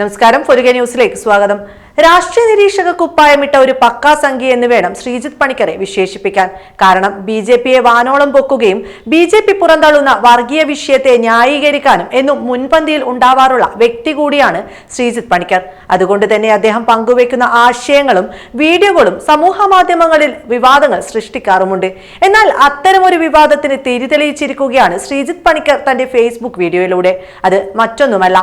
നമസ്കാരം ഫൊരുക ന്യൂസിലേക്ക് സ്വാഗതം. രാഷ്ട്രീയ നിരീക്ഷക കുപ്പായമിട്ട ഒരു പക്കാ സംഖ്യ എന്ന് വേണം ശ്രീജിത്ത് പണിക്കരെ വിശേഷിപ്പിക്കാൻ. കാരണം ബി ജെ പിയെ വാനോളം പൊക്കുകയും ബി ജെ പി പുറന്തള്ളുന്ന വർഗീയ വിഷയത്തെ ന്യായീകരിക്കാനും എന്നും മുൻപന്തിയിൽ ഉണ്ടാവാറുള്ള വ്യക്തി കൂടിയാണ് ശ്രീജിത്ത് പണിക്കർ. അതുകൊണ്ട് തന്നെ അദ്ദേഹം പങ്കുവെക്കുന്ന ആശയങ്ങളും വീഡിയോകളും സമൂഹ മാധ്യമങ്ങളിൽ വിവാദങ്ങൾ സൃഷ്ടിക്കാറുമുണ്ട്. എന്നാൽ അത്തരമൊരു വിവാദത്തിന് തിരിതെളിയിച്ചിരിക്കുകയാണ് ശ്രീജിത്ത് പണിക്കർ തന്റെ ഫേസ്ബുക്ക് വീഡിയോയിലൂടെ. അത് മറ്റൊന്നുമല്ല.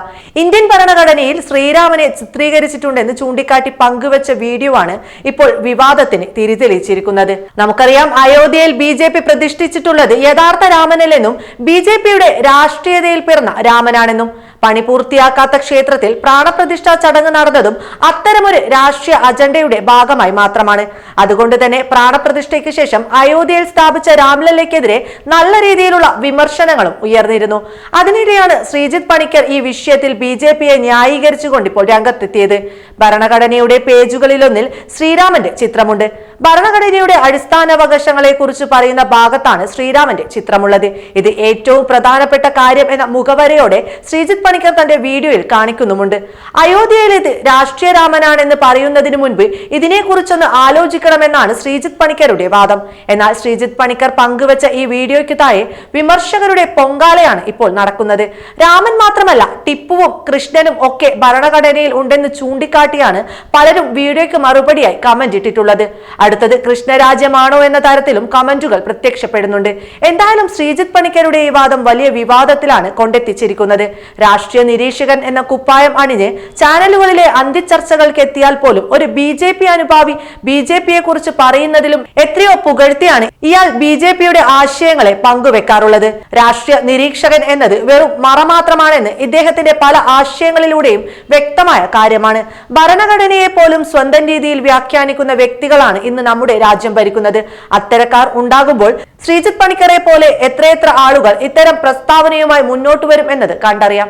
ഇന്ത്യൻ ഭരണഘടനയിൽ ശ്രീരാമനെ ചിത്രീകരിച്ചിട്ടുണ്ടെന്ന് ചൂണ്ടിക്കാട്ടി പങ്കുവച്ച വീഡിയോ ആണ് ഇപ്പോൾ വിവാദത്തിന് തിരിതെളിച്ചിരിക്കുന്നത് നമുക്കറിയാം അയോധ്യയിൽ ബി ജെ പി പ്രതിഷ്ഠിച്ചിട്ടുള്ളത് യഥാർത്ഥ രാമനല്ലെന്നും ബി ജെ പിയുടെ രാഷ്ട്രീയതയിൽ പിറന്ന രാമനാണെന്നും. പണി പൂർത്തിയാക്കാത്ത ക്ഷേത്രത്തിൽ പ്രാണപ്രതിഷ്ഠാ ചടങ്ങ് നടന്നതും അത്തരമൊരു രാഷ്ട്രീയ അജണ്ടയുടെ ഭാഗമായി മാത്രമാണ്. അതുകൊണ്ട് തന്നെ പ്രാണപ്രതിഷ്ഠയ്ക്ക് ശേഷം അയോധ്യയിൽ സ്ഥാപിച്ച രാംലല്ലയ്ക്കെതിരെ നല്ല രീതിയിലുള്ള വിമർശനങ്ങളും ഉയർന്നിരുന്നു. അതിനിടെയാണ് ശ്രീജിത് പണിക്കർ ഈ വിഷയത്തിൽ ബി ജെ പിയെ ന്യായീകരിച്ചുകൊണ്ട് ഇപ്പോൾ രംഗത്തെത്തിയത്. ഭരണഘടനയുടെ പേജുകളിലൊന്നിൽ ശ്രീരാമന്റെ ചിത്രമുണ്ട്. ഭരണഘടനയുടെ അടിസ്ഥാനാവകാശങ്ങളെ കുറിച്ച് പറയുന്ന ഭാഗത്താണ് ശ്രീരാമന്റെ ചിത്രമുള്ളത്. ഇത് ഏറ്റവും പ്രധാനപ്പെട്ട കാര്യം എന്ന മുഖവരയോടെ ശ്രീജിത് പണിക്കർ തന്റെ വീഡിയോയിൽ കാണിക്കുന്നുമുണ്ട്. അയോധ്യയിൽ ഇത് രാഷ്ട്രീയ രാമനാണെന്ന് പറയുന്നതിന് മുൻപ് ഇതിനെക്കുറിച്ചൊന്ന് ആലോചിക്കണമെന്നാണ് ശ്രീജിത് പണിക്കരുടെ വാദം. എന്നാൽ ശ്രീജിത് പണിക്കർ പങ്കുവച്ച ഈ വീഡിയോയ്ക്ക് താഴെ വിമർശകരുടെ പൊങ്കാലയാണ് ഇപ്പോൾ നടക്കുന്നത്. രാമൻ മാത്രമല്ല ടിപ്പുവും കൃഷ്ണനും ഒക്കെ ഭരണഘടനയിൽ ഉണ്ടെന്ന് ചൂണ്ടിക്കാട്ടിയാണ് പലരും വീഡിയോയ്ക്ക് മറുപടിയായി കമന്റ് ഇട്ടിട്ടുള്ളത്. അടുത്തത് കൃഷ്ണരാജ്യമാണോ എന്ന തരത്തിലും കമന്റുകൾ പ്രത്യക്ഷപ്പെടുന്നുണ്ട്. എന്തായാലും ശ്രീജിത് പണിക്കരുടെ ഈ വാദം വലിയ വിവാദത്തിലാണ് കൊണ്ടെത്തിച്ചിരിക്കുന്നത്. രാഷ്ട്രീയ നിരീക്ഷകൻ എന്ന കുപ്പായം അണിഞ്ഞ് ചാനലുകളിലെ അന്തിച്ചർച്ചകൾക്ക് എത്തിയാൽ പോലും ഒരു ബി ജെ പി അനുഭാവി ബി ജെ പിയെ കുറിച്ച് പറയുന്നതിലും എത്രയോ പുകഴ്ത്തിയാണ് ഇയാൾ ബി ജെ പിയുടെ ആശയങ്ങളെ പങ്കുവെക്കാറുള്ളത്. രാഷ്ട്രീയ നിരീക്ഷകൻ എന്നത് വെറും മറ മാത്രമാണെന്ന് ഇദ്ദേഹത്തിന്റെ പല ആശയങ്ങളിലൂടെയും വ്യക്തമായ കാര്യമാണ്. ഭരണഘടനയെ പോലും സ്വന്തം രീതിയിൽ വ്യാഖ്യാനിക്കുന്ന വ്യക്തികളാണ് ഇന്ന് നമ്മുടെ രാജ്യം ഭരിക്കുന്നത്. അത്തരക്കാർ ഉണ്ടാകുമ്പോൾ ശ്രീജിത് പണിക്കരെ പോലെ എത്രയെത്ര ആളുകൾ ഇത്തരം പ്രസ്താവനയുമായി മുന്നോട്ട് വരും എന്നത് കണ്ടറിയാം.